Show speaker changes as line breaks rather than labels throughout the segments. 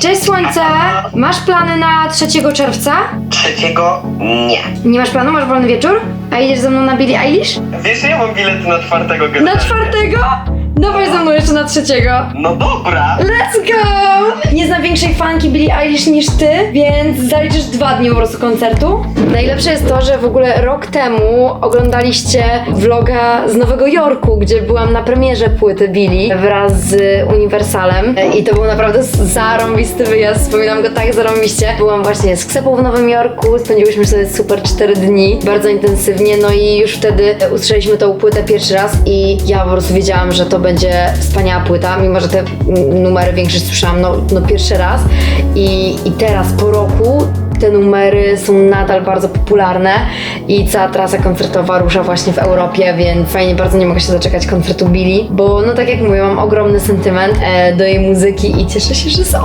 Cześć Słońce! Masz plany na 3 czerwca?
Trzeciego nie.
Nie masz planu? Masz wolny wieczór? A idziesz ze mną na Billie Eilish?
Wiesz, ja mam bilety na czwartego
Na
generalnie.
czwartego? Dawaj ze mną jeszcze na trzeciego.
No dobra.
Let's go! Nie znam większej fanki Billie Eilish niż ty, więc zaliczysz dwa dni po prostu koncertu. Najlepsze jest to, że w ogóle rok temu oglądaliście vloga z Nowego Jorku, gdzie byłam na premierze płyty Billie wraz z Universalem i to był naprawdę zarąbisty wyjazd, wspominam go tak zarąbiście. Byłam właśnie z Ksepą w Nowym Jorku, spędziłyśmy sobie super 4 dni, bardzo intensywnie, no i już wtedy usłyszeliśmy tą płytę pierwszy raz i ja po prostu wiedziałam, że to będzie wspaniała płyta, mimo że te numery większość słyszałam no, no pierwszy raz. I, i teraz po roku te numery są nadal bardzo popularne i cała trasa koncertowa rusza właśnie w Europie, więc fajnie, bardzo nie mogę się doczekać koncertu Billy, bo no tak jak mówię, mam ogromny sentyment e, do jej muzyki i cieszę się, że są.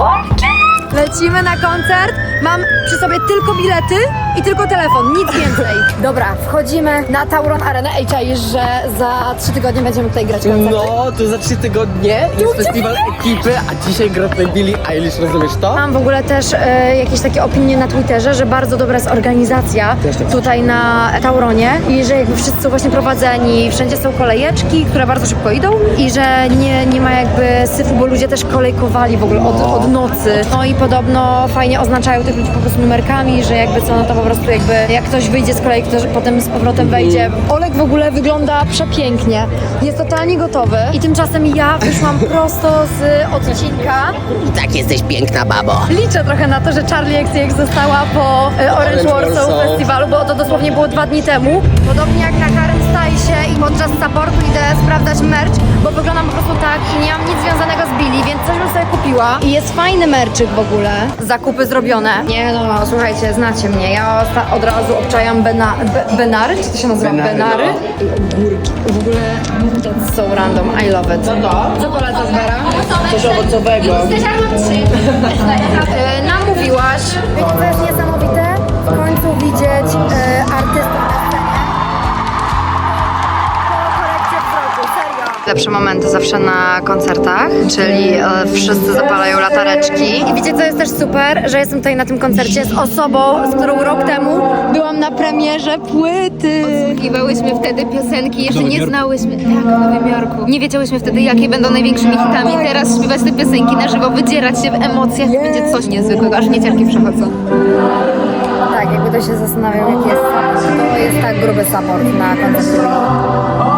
Lecimy na koncert. Mam przy sobie tylko bilety i tylko telefon, nic więcej. Dobra, wchodzimy na Tauron Arenę. Ej, czaisz, że za trzy tygodnie będziemy tutaj grać koncert?
No, to za trzy tygodnie jest festiwal ekipy, a dzisiaj gra tutaj Billie Eilish, rozumiesz to?
Mam w ogóle też e, jakieś takie opinie na Twitterze, że bardzo dobra jest organizacja tutaj na Tauronie i że jakby wszyscy są właśnie prowadzeni, wszędzie są kolejeczki, które bardzo szybko idą i że nie, nie ma jakby syfu, bo ludzie też kolejkowali w ogóle od, od nocy. No i podobno fajnie oznaczają tych ludzi po prostu numerkami, że jakby co, no to po prostu jakby jak ktoś wyjdzie z kolei, ktoś potem z powrotem wejdzie. Olek w ogóle wygląda przepięknie, jest totalnie gotowy i tymczasem ja wyszłam prosto z odcinka
Tak jesteś piękna, babo.
Liczę trochę na to, że Charlie XCX została po e, Orange Warsaw. Festiwalu, bo to dosłownie było dwa dni temu. Podobnie jak na Harem Stylesie i podczas supportu idę sprawdzać merch, bo wyglądam po prostu tak i nie mam nic związanego z Billy, więc coś bym sobie kupiła. I jest fajny merczyk w ogóle. Zakupy zrobione. Nie no, słuchajcie, znacie mnie. Ja od razu obczajam bena, be, Benary, czy to się nazywa?
Benary,
Benary?
no.
W ogóle that's so random, I love it. Co to? Co polecasz, Vera?
Coś owocowego.
E, namówiłaś. Wiecie, co jest niesamowite? W końcu widzieć e, artystów
Lepsze momenty zawsze na koncertach, czyli e, wszysscy zapalają latareczki.
I wiecie, co jest też super? Że jestem tutaj na tym koncercie z osobą, z którą rok temu byłam na premierze płyty.
Śpiewałyśmy wtedy piosenki, jeszcze nie znałyśmy. Tak, w Nowym Jorku. Nie wiedziałyśmy wtedy, jakie będą największymi hitami. Teraz śpiewać te piosenki na żywo, wydzierać się w emocjach, będzie coś niezwykłego, aż niecierki przechodzą.
Tak, jakby to się zastanawiał, jaki jest support. To jest tak gruby support na koncercie.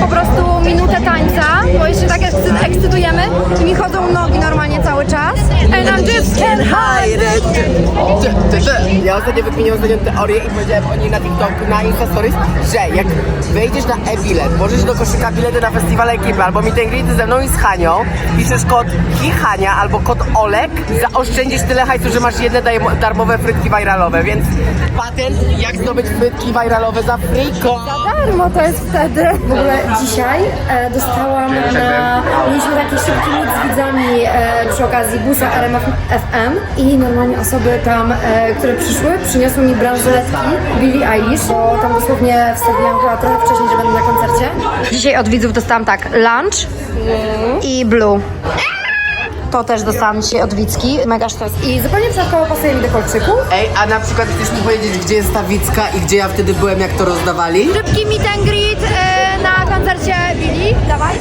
Po prostu minutę tańca, bo jeszcze tak ekscy- ekscytujemy i mi chodzą nogi normalnie cały czas. And I'm just can't hide it.
Ja ostatnio wykminiłem ostatnią teorię i powiedziałem o niej na TikToku, na Insta Stories, że jak wejdziesz na e-bilet, włożysz do koszyka bilety na festiwal ekipy albo mi ten ze mną i z Hanią, piszesz kod Hania albo kod Olek, zaoszczędzisz tyle hajsu, że masz jedne darmowe frytki viralowe, więc patent jak zdobyć frytki viralowe za friko.
Darmo to jest wtedy. W ogóle dzisiaj e, dostałam na... Mieliśmy taki szybki meet z widzami e, przy okazji busa RMF FM i normalnie osoby tam, e, które przyszły, przyniosły mi bransoletki Billie Eilish, bo tam dosłownie wstawiłam chyba trochę wcześniej, że będę na koncercie. Dzisiaj od widzów dostałam tak, lunch i blue. To też dostałam dzisiaj od Wicki, mega sztos. I zupełnie przypadkowo pasuje mi do kolczyków.
Ej, a na przykład chcesz mi powiedzieć, gdzie jest ta Wicka i gdzie ja wtedy byłem, jak to rozdawali?
Szybki meet and greet e, na koncercie Billy. Dawaj.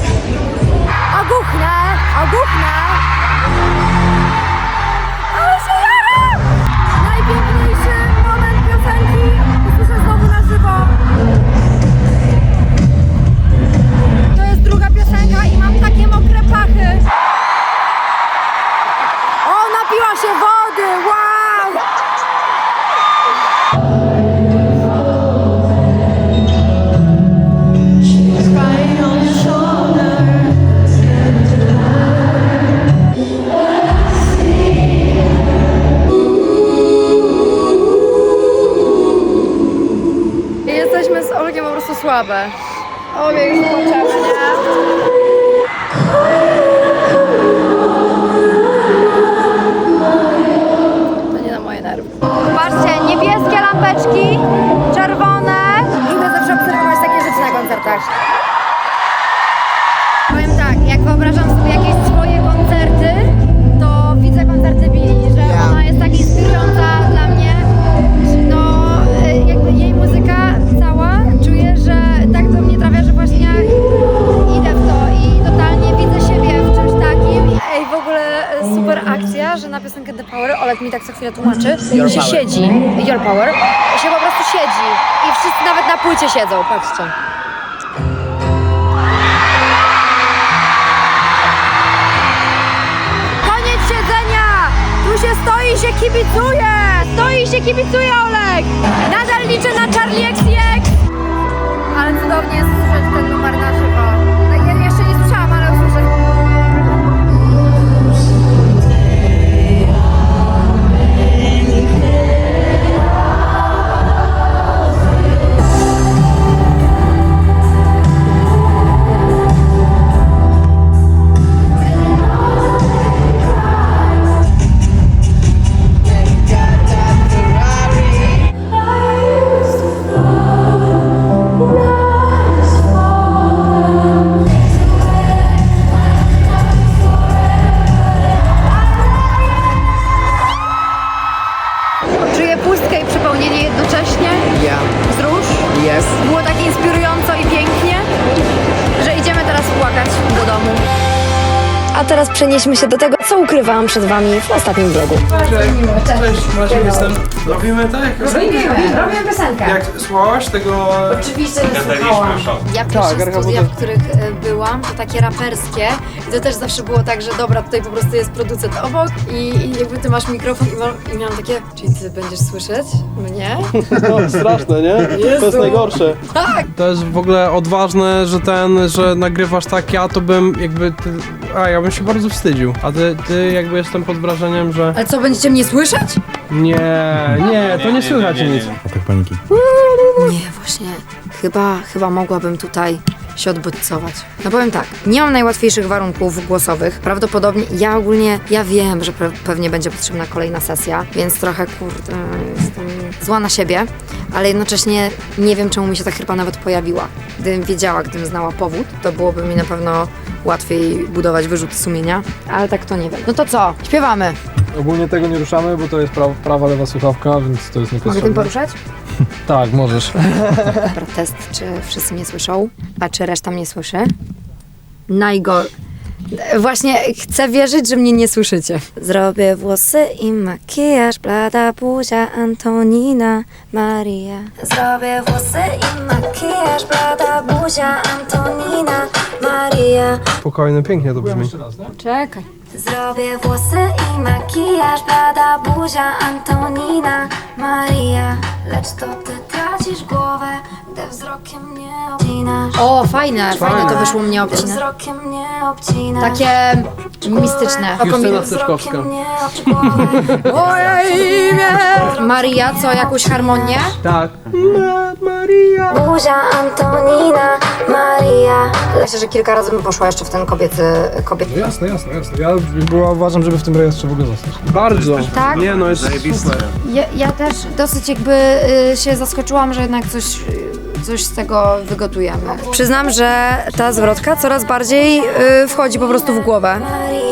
Oguchnę, oguchnę. niebieskie lampeczki, czerwone. Lubię zawsze obserwować takie rzeczy na koncertach. Powiem tak, jak wyobrażam sobie jakieś swoje koncerty, to widzę koncerty Billy, że ona jest tak inspirująca na moje nerwy. Patrzcie, niebieskie lampeczki, czerwone, mi tak co chwilę tłumaczy,
Your
się
power.
siedzi, your power, się po prostu siedzi i wszyscy nawet na płycie siedzą, patrzcie. Koniec siedzenia! Tu się stoi i się kibicuje! Stoi i się kibicuje, Olek! Nadal liczę na Charlie XCX! Ale cudownie jest słyszeć ten numer na żywo.
Yes.
Było tak inspirująco
A teraz przenieśmy się do tego, co ukrywałam przed wami w ostatnim vlogu.
Cześć, Maciek jestem. Robimy tak?
Robimy, robimy piosenkę.
Jak słuchałaś tego...
Oczywiście, że słuchałam. Ja pierwsze studia, w których e, byłam, to takie raperskie i to też zawsze było tak, że dobra, tutaj po prostu jest producent obok i, i jakby ty masz mikrofon i, ma, i miałam takie, czyli ty będziesz słyszeć mnie?
No, straszne, nie? To jest najgorsze.
Tak!
To jest w ogóle odważne, że ten, że nagrywasz tak, ja to bym jakby... Ty, a, ja bym się bardzo wstydził. A ty, ty jakby jestem pod wrażeniem, że...
Ale co, będziecie mnie słyszeć?
Nie, nie, to nie słychać nic.
Nie, właśnie, chyba, chyba mogłabym tutaj się odbodźcować. No powiem tak, nie mam najłatwiejszych warunków głosowych. Prawdopodobnie, ja ogólnie, ja wiem, że pe- pewnie będzie potrzebna kolejna sesja, więc trochę, kurde, jestem zła na siebie, ale jednocześnie nie wiem, czemu mi się ta chrypa nawet pojawiła. Gdybym wiedziała, gdybym znała powód, to byłoby mi na pewno łatwiej budować wyrzuty sumienia, ale tak to nie wiem. No to co? Śpiewamy.
Ogólnie tego nie ruszamy, bo to jest pra prawa, lewa słuchawka, więc to jest
Mogę tym
niepotrzebne.
poruszać?
Tak, możesz.
Dobra, test, czy wszyscy mnie słyszą, a czy reszta mnie słyszy? Najgor... Właśnie chcę wierzyć, że mnie nie słyszycie. Zrobię włosy i makijaż, blada buzia Antonina Maria. Zrobię włosy i makijaż, blada buzia Antonina Maria.
Spokojne, pięknie to brzmi.
Czekaj. Zrobię włosy i makijaż, blada buzia Antonina Maria. Lecz to ty tracisz głowę, gdy wzrokiem mnie obcinasz. O, fajne, fajne to wyszło mnie obcinać. Wzrokiem mnie obcinasz. Takie mistyczne.
Justyna Steczkowska.
Moje imię! Maria, co, jakąś harmonię?
Tak. Maria.
Buzia Antonina Maria. Myślę, że kilka razy bym poszła jeszcze w ten kobiecy, kobiety.
Jasne, jasne, jasne. Ja była, uważam, żeby w tym rejestrze w ogóle zostać.
Bardzo.
Tak?
Nie no, jest super.
Ja, ja też dosyć jakby y, się zaskoczyłam, że jednak coś, y, coś z tego wygotujemy. Przyznam, że ta zwrotka coraz bardziej y, wchodzi po prostu w głowę.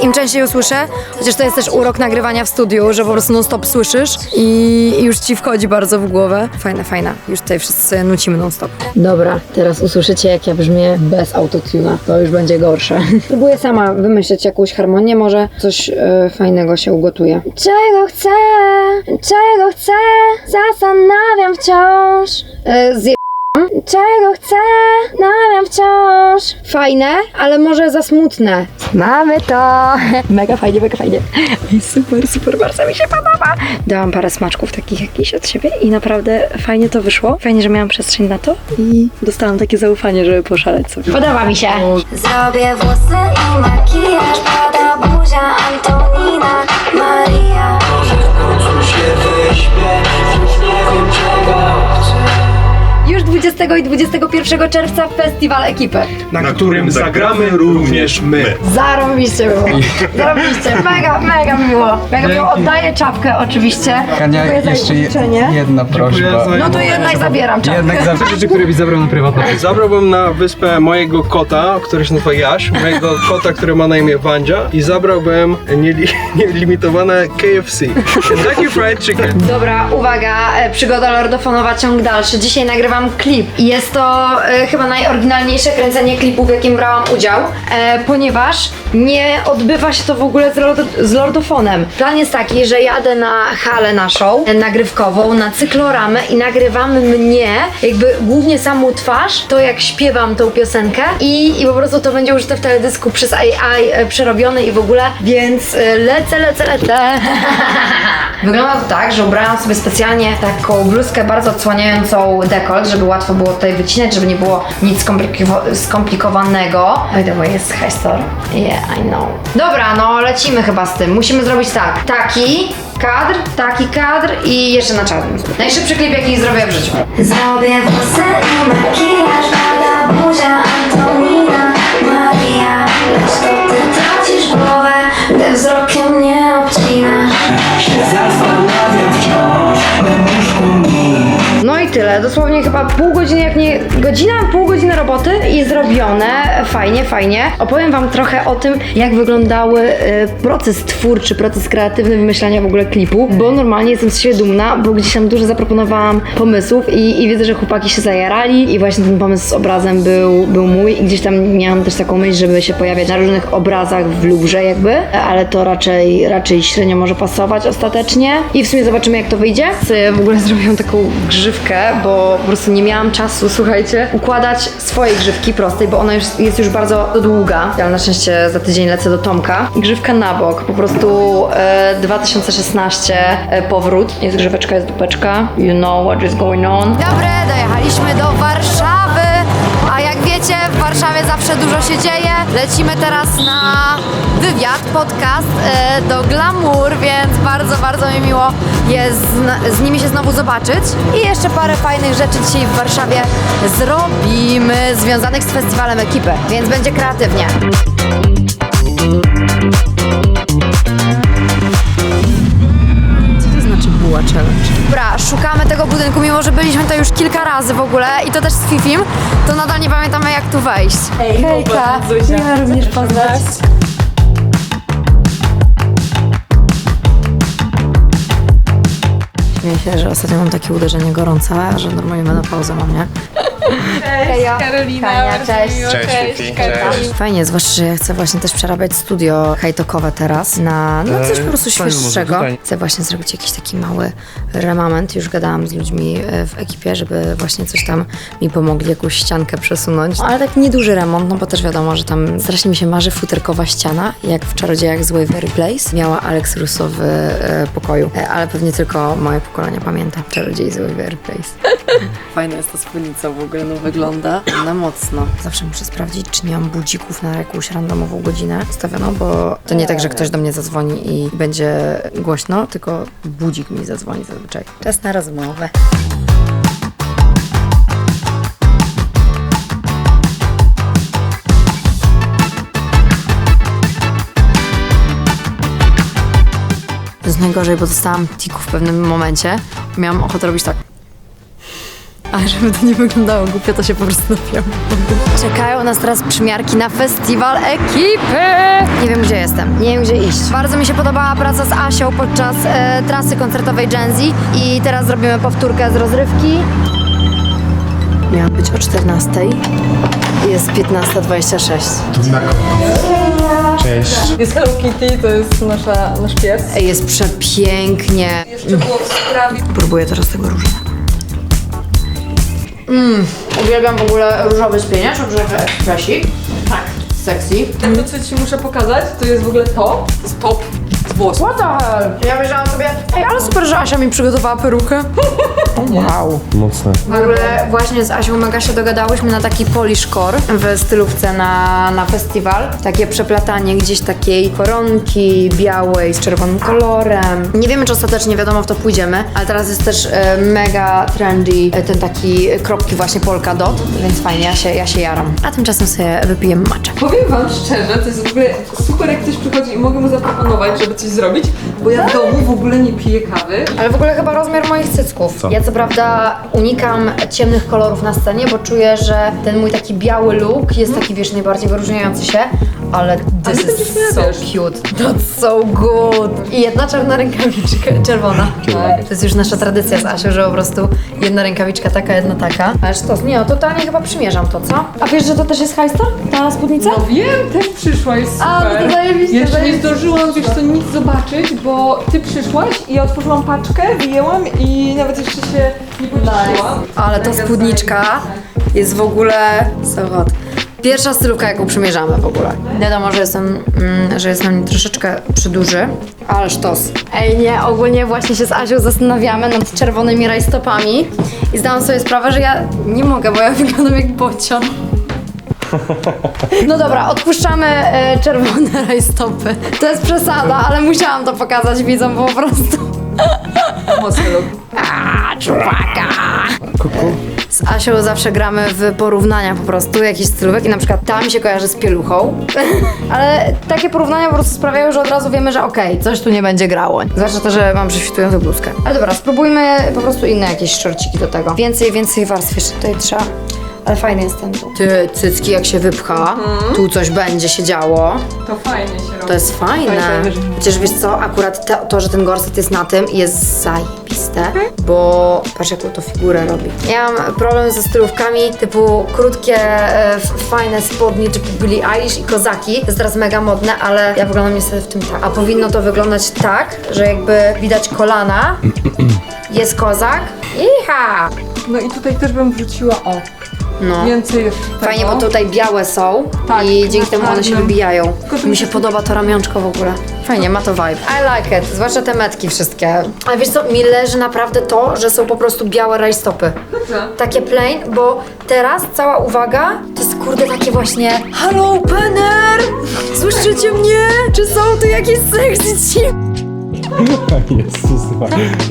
Im częściej ją słyszę, chociaż to jest też urok nagrywania w studiu, że po prostu non stop słyszysz i, już ci wchodzi bardzo w głowę. Fajna, fajna. Już tutaj wszyscy sobie nucimy non stop. Dobra, teraz usłyszycie jak ja brzmię bez autotuna. To już będzie gorsze. Próbuję sama wymyśleć jakąś harmonię, może coś y, fajnego się ugotuje. Czego chcę? Czego chcę? Zastanawiam wciąż. Yy, zje... Czego chcę? Nawiam wciąż. Fajne, ale może za smutne. Mamy to. Mega fajnie, mega fajnie. Super, super, bardzo mi się podoba. Dałam parę smaczków takich jakichś od siebie i naprawdę fajnie to wyszło. Fajnie, że miałam przestrzeń na to i dostałam takie zaufanie, żeby poszaleć sobie. Podoba mi się.
Zrobię włosy i makijaż, pada buzia Antonina Maria.
Już 20 i 21 czerwca festiwal ekipy.
Na którym zagramy również my.
Zarobiście było. Zarobiście. Mega, mega miło. Mega miło. Oddaję czapkę oczywiście.
Kania,
Dziękuję za
jeszcze
życzenie.
jedna prośba.
No to jednak zabieram czapkę.
Jednak za rzeczy, które byś zabrał na prywatną.
Zabrałbym na wyspę mojego kota, który się nazywa Jaś, mojego kota, który ma na imię Wandzia i zabrałbym nieli- nielimitowane KFC. Kentucky Fried Chicken.
Dobra, uwaga, e, przygoda lordofonowa, ciąg dalszy. Dzisiaj nagrywam klip. I jest to e, chyba najoryginalniejsze kręcenie klipu, w jakim brałam udział, e, ponieważ nie odbywa się to w ogóle z, lord, z lordofonem. Plan jest taki, że jadę na halę naszą, e, nagrywkową, na cykloramę i nagrywamy mnie, jakby głównie samą twarz, to jak śpiewam tą piosenkę i, i po prostu to będzie użyte w teledysku przez AI e, przerobione i w ogóle, więc e, lecę, lecę, lecę. Wygląda to tak, że ubrałam sobie specjalnie taką bluzkę bardzo odsłaniającą dekolt, żeby łatwo było tutaj wycinać, żeby nie było nic skomplikowa- skomplikowanego. By the way, jest high. Yeah, I know. Dobra, no lecimy chyba z tym. Musimy zrobić tak. Taki kadr, taki kadr i jeszcze na czarnym. Najszybszy klip, jaki zrobię w życiu.
Zrobię włosy i makijaż Pada buzia Antonina
tyle, dosłownie chyba pół godziny, jak nie godzina, pół godziny roboty i zrobione, fajnie, fajnie. Opowiem wam trochę o tym, jak wyglądały e, proces twórczy, proces kreatywny wymyślania w ogóle klipu, bo normalnie jestem z siebie dumna, bo gdzieś tam dużo zaproponowałam pomysłów i, i widzę, że chłopaki się zajarali i właśnie ten pomysł z obrazem był, był mój. I gdzieś tam miałam też taką myśl, żeby się pojawiać na różnych obrazach w Louvre jakby, ale to raczej, raczej średnio może pasować ostatecznie. I w sumie zobaczymy jak to wyjdzie. W ogóle zrobiłam taką grzywkę, bo po prostu nie miałam czasu, słuchajcie, układać swojej grzywki prostej, bo ona już jest już bardzo długa. Ja na szczęście za tydzień lecę do Tomka. Grzywka na bok, po prostu e, 2016 e, powrót. Jest grzyweczka, jest dupeczka. You know what is going on.
Dobre, dojechaliśmy do Warszawy, zawsze dużo się dzieje. Lecimy teraz na wywiad, podcast e, do Glamour, więc bardzo, bardzo mi miło jest z, z nimi się znowu zobaczyć. I jeszcze parę fajnych rzeczy dzisiaj w Warszawie zrobimy, związanych z festiwalem ekipy, więc będzie kreatywnie. Szukamy tego budynku, mimo że byliśmy to już kilka razy w ogóle i to też z Fifim, to nadal nie pamiętamy jak tu wejść. Hejka, miła również poznać.
Śmieję się, że ostatnio mam takie uderzenie gorąca, że normalnie menopauzę mam, nie?
Hejo. Karolina, cześć.
Cześć, Fifi. Cześć.
Fajnie, zwłaszcza, że ja chcę właśnie też przerabiać studio hajtokowe teraz na no coś po prostu świeższego. Chcę właśnie zrobić jakiś taki mały remament. Już gadałam z ludźmi e, w ekipie, żeby właśnie coś tam mi pomogli, jakąś ściankę przesunąć. Ale tak nieduży remont, no bo też wiadomo, że tam strasznie mi się marzy futerkowa ściana, jak w Czarodziejach z Waverly Place. Miała Alex Russo w e, pokoju, E, ale pewnie tylko moje pokolenie pamięta Czarodziej z Waverly Place. Fajna jest ta spódnica w ogóle, no wygląda na mocno. Zawsze muszę sprawdzić, czy nie mam budzików na jakąś randomową godzinę stawioną, bo to nie tak, że ktoś do mnie zadzwoni i będzie głośno, tylko budzik mi zadzwoni zazwyczaj. Czas na rozmowę. To jest najgorzej, bo dostałam tiku w pewnym momencie. Miałam ochotę robić tak. Ale żeby to nie wyglądało głupio, to się po prostu napiłam. Czekają nas teraz przymiarki na festiwal ekipy. Nie wiem, gdzie jestem. Nie wiem, gdzie iść. Bardzo mi się podobała praca z Asią podczas e, trasy koncertowej Gen Z i teraz zrobimy powtórkę z rozrywki. Miała być o 14. Jest 15.26.
Jest Hello Kitty, to jest nasza, nasz pies.
Ej, Jest przepięknie.
Jeszcze było w sprawie.
Próbuję teraz tego róża. Mmm, uwielbiam w ogóle różowy spieniacz, różowy ekspresik. Tak. Sexy.
To, co ci muszę pokazać, to jest w ogóle to. To jest włosów.
What the hell? Ja myślałam sobie, ej, ale super, że Asia mi przygotowała perukę. Wow.
Mocne.
W ogóle właśnie z Asią mega się dogadałyśmy na taki polish core w stylówce na, na festiwal. Takie przeplatanie gdzieś takiej koronki białej z czerwonym kolorem. Nie wiemy, czy ostatecznie wiadomo w to pójdziemy, ale teraz jest też e, mega trendy e, ten taki kropki właśnie polka dot, więc fajnie, ja się, ja się jaram. A tymczasem sobie wypiję matcha.
Powiem wam szczerze, to jest w ogóle super jak ktoś przychodzi i mogę mu zaproponować, żeby coś zrobić, bo ja w domu w ogóle nie piję kawy.
Ale w ogóle chyba rozmiar moich cycków. Ja co prawda unikam ciemnych kolorów na scenie, bo czuję, że ten mój taki biały look jest taki, wiesz, najbardziej wyróżniający się, ale this
Ale będziesz
is
miała,
so
wiesz.
cute. That's so good. I jedna czarna rękawiczka, czerwona. To jest już nasza tradycja z Asią, że po prostu jedna rękawiczka taka, jedna taka. Ale to nie, no totalnie chyba przymierzam to, co? A wiesz, że to też jest hajster? Ta spódnica?
No wiem, też przyszła, jest super.
A, no to zajebiście,
Jeszcze nie
zajebiście.
zdążyłam, wiesz co, nic zobaczyć, bo ty przyszłaś i ja otworzyłam paczkę, wyjęłam i nawet jeszcze się nie pocieszyłam.
Ale ta
Mega
spódniczka jest w ogóle so hot. Pierwsza stylówka, jaką przymierzamy w ogóle. Wiadomo, że jestem, mm, że jestem troszeczkę przyduży, ale sztos. Ej, nie, ogólnie właśnie się z Asią zastanawiamy nad czerwonymi rajstopami i zdałam sobie sprawę, że ja nie mogę, bo ja wyglądam jak bocian. No dobra, odpuszczamy e, czerwone rajstopy. To jest przesada, ale musiałam to pokazać widzom po prostu.
Mocny look.
A, czupaka! Z Asią zawsze gramy w porównania po prostu jakichś stylówek i na przykład ta mi się kojarzy z pieluchą, ale takie porównania po prostu sprawiają, że od razu wiemy, że okej, coś tu nie będzie grało. Zwłaszcza to, że mam prześwitującą bluzkę. Ale dobra, spróbujmy po prostu inne jakieś szorciki do tego. Więcej, więcej warstw jeszcze tutaj trzeba. Ale fajny jest ten tu. Ty, cycki jak się wypcha, tu coś będzie się działo.
To fajnie się robi.
To jest fajne.
Fajne, wiesz.
Przecież wiesz co, akurat to, to, że ten gorset jest na tym jest bo patrz jaką to figurę robi. Ja mam problem ze stylówkami typu krótkie, e, fajne spodnie typu Billie Eilish i kozaki. To jest teraz mega modne, ale ja wyglądam niestety w tym tak. A powinno to wyglądać tak, że jakby widać kolana, jest kozak i ha!
No i tutaj też bym wrzuciła, o,
No.
więcej już
Fajnie,
tego.
bo tutaj białe są
Tak,
i dzięki temu one się wybijają. Mi się podoba to ramionczko w ogóle. Fajnie, ma to vibe. I like it, zwłaszcza te metki wszystkie. Ale wiesz co, mi leży naprawdę to, że są po prostu białe rajstopy.
Dobrze.
Takie plain, bo teraz cała uwaga to jest kurde takie właśnie Hello, Penner! Słyszycie mnie? Czy są tu jakieś sexy ci?
Jezus,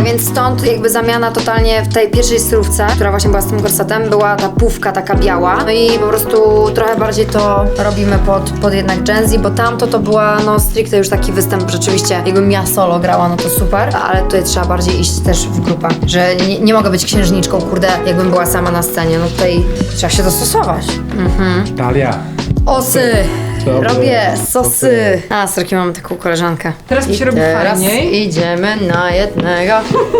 Więc stąd jakby zamiana totalnie w tej pierwszej stylówce, która właśnie była z tym gorsetem, była ta pówka taka biała. No i po prostu trochę bardziej to robimy pod, pod jednak Gen Z, bo tamto to była no stricte już taki występ rzeczywiście, jakbym ja solo grała, no to super, ale tutaj trzeba bardziej iść też w grupę, że nie, nie mogę być księżniczką, kurde, jakbym była sama na scenie, no tutaj trzeba się dostosować. Mhm.
Talia.
Osy!
Dobre.
Robię sosy. A, z Rokiem mam taką koleżankę.
Teraz mi się robi
teraz
fajniej.
idziemy na jednego.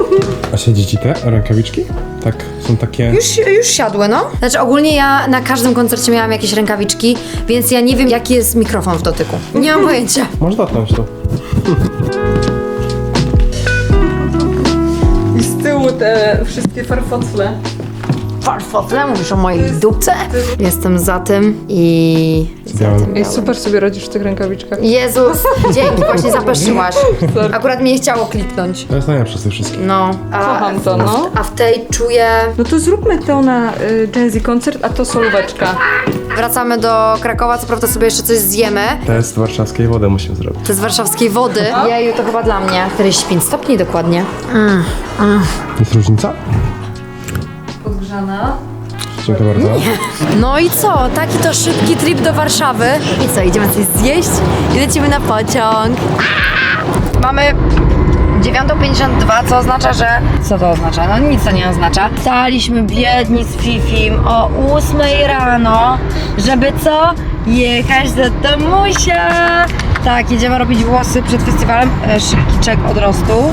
A siedzi ci te rękawiczki? Tak, są takie...
Już, już siadły, no. Znaczy ogólnie ja na każdym koncercie miałam jakieś rękawiczki, więc ja nie wiem jaki jest mikrofon w dotyku. Nie mam pojęcia.
Możesz dotknąć to.
I z tyłu te wszystkie farfocle.
Farfotle, mówisz o mojej dupce? Jestem za tym i... Za tym
Ej,
białym.
super sobie radzisz w tych rękawiczkach.
Jezus, dzięki, właśnie zapeszyłaś. Akurat mnie nie chciało kliknąć.
To jest najlepsze z tych wszystkich.
No. A,
Kocham to, no.
a w tej czuję...
No to zróbmy to na y, Gen Z koncert, a to solóweczka.
Wracamy do Krakowa, co prawda sobie jeszcze coś zjemy.
Test warszawskiej wody musimy zrobić.
To z warszawskiej wody. Jeju, to chyba dla mnie. 45 stopni dokładnie.
Jest różnica?
Podgrzana.
Dziękuję bardzo.
No i co? Taki to szybki trip do Warszawy. I co, idziemy coś zjeść i lecimy na pociąg. Mamy 9.52, co oznacza, że... Co to oznacza? No nic to nie oznacza. Staliśmy biedni z Fifim o 8 rano, żeby co? Jechać do domusia. Tak, jedziemy robić włosy przed festiwalem. E, Szybki czek odrostu.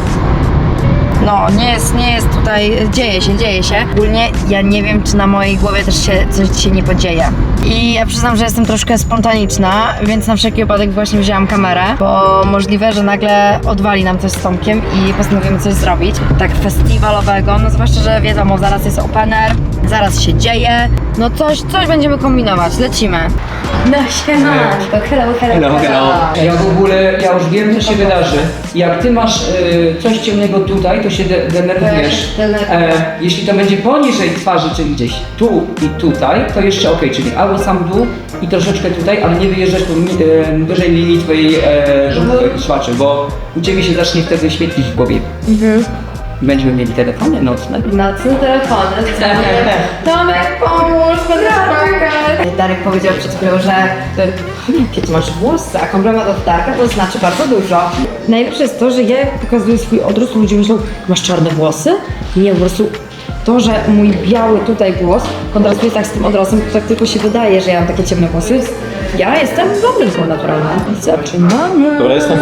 No, nie jest, nie jest tutaj, dzieje się, dzieje się. Ogólnie ja nie wiem, czy na mojej głowie też się coś dzisiaj nie podzieje. I ja przyznam, że jestem troszkę spontaniczna, więc na wszelki wypadek właśnie wzięłam kamerę, bo możliwe, że nagle odwali nam coś z Tomkiem i postanowimy coś zrobić. Tak festiwalowego, no zwłaszcza, że wiadomo, zaraz jest open air, zaraz się dzieje, no coś, coś będziemy kombinować, lecimy. No siema, hello, hello, hello.
Ja w ogóle, ja już wiem, co się wydarzy. Jak ty masz y, coś ciemnego tutaj, to się de denerwujesz. E, jeśli to będzie poniżej twarzy, czyli gdzieś tu i tutaj, to jeszcze ok, czyli albo sam dół i troszeczkę tutaj, ale nie wyjeżdżać tu mi, e, wyżej linii twojej e, szwaczy, bo u ciebie się zacznie wtedy świetlić w głowie. Będziemy mieli telefony nocne.
Nocny telefony, Tomek pomóż, płakać. Darek powiedział przed chwilą, że to, jakie ty masz włosy, a komplement od Darka to znaczy bardzo dużo. Najlepsze jest to, że ja jak pokazuję swój odrost, ludzie myślą, masz czarne włosy? Nie, po prostu to, że mój biały tutaj głos kontrastuje tak z tym odrostem, to tak tylko się wydaje, że ja mam takie ciemne włosy. Ja jestem blondynką naturalną. Zaczynamy.
Dobra, jestem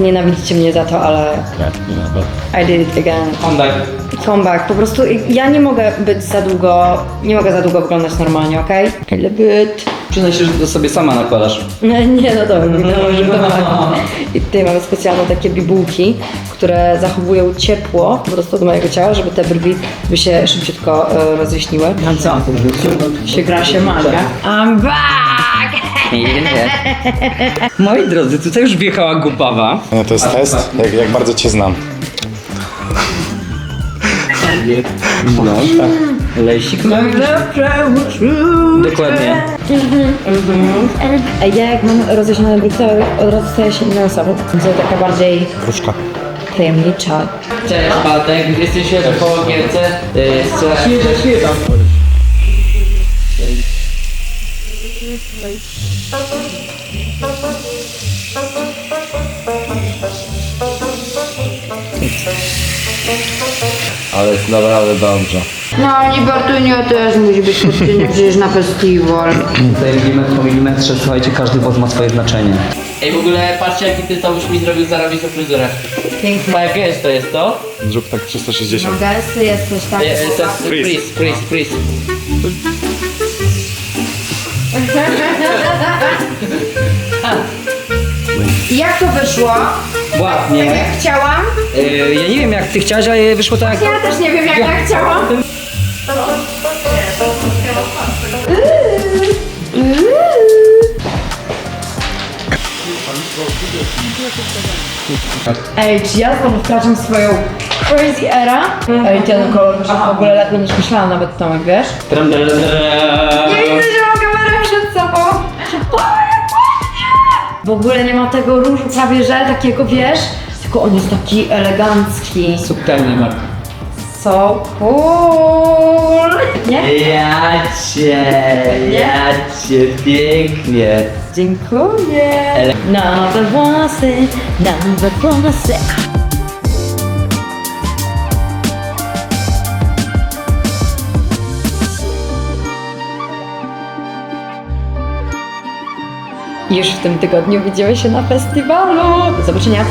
Nienawidzicie mnie za to, ale I did it again.
Honda.
Comeback. Po prostu ja nie mogę być za długo, nie mogę za długo wyglądać normalnie, okej? I love it.
Przyznaj się, że to sobie sama nakładasz.
No, nie, no dobra, no, może to tak. I tutaj mamy specjalne takie bibułki, które zachowują ciepło po prostu do mojego ciała, żeby te brwi by się szybciutko e, rozjaśniły.
A co?
Się gra się magia. I'm back!
Moi drodzy, tutaj już wjechała głupawa.
Nie, to jest test, jak, jak bardzo cię znam.
No, tak. Lesik ma. Dokładnie.
A ja jak mam rozjaśnione brwi, to od razu staję się inną osobą. To taka bardziej
Różka.
tajemnicza.
Cześć Bartek, jesteś świeżo po gierce. Świeżo, świeżo.
Ale jest naprawdę dobrze.
No, nie Bartunio też musi być podcięty przecież na festiwal.
Tutaj milimetr po milimetrze, słuchajcie, każdy włos ma swoje znaczenie.
Ej, w ogóle patrzcie jaki ty to już mi zrobił zarobistą fryzurę.
Piękne.
Moja gęsto jest to.
Zrób tak 360.
Gęsty jesteś, tak?
E, e, to freeze, freeze, freeze.
Jak to wyszło?
Ładnie.
Jak chciałam?
Yy, ja nie wiem jak ty chciałaś, ale wyszło tak.
Ja też nie wiem jak ja chciałam. Ej, czy ja znowu wkraczam w swoją crazy era? Ej, ten kolor wyszedł w ogóle lepiej niż myślałam nawet Tomek, wiesz? Nie widzę, że W ogóle nie ma tego różu prawie, że takiego, wiesz? Tylko on jest taki elegancki.
Subtelny Mark.
So cool! Nie?
Ja cię, ja cię pięknie.
Dziękuję. Nowe włosy, nowe włosy. Już w tym tygodniu widzimy się na festiwalu. Do zobaczenia.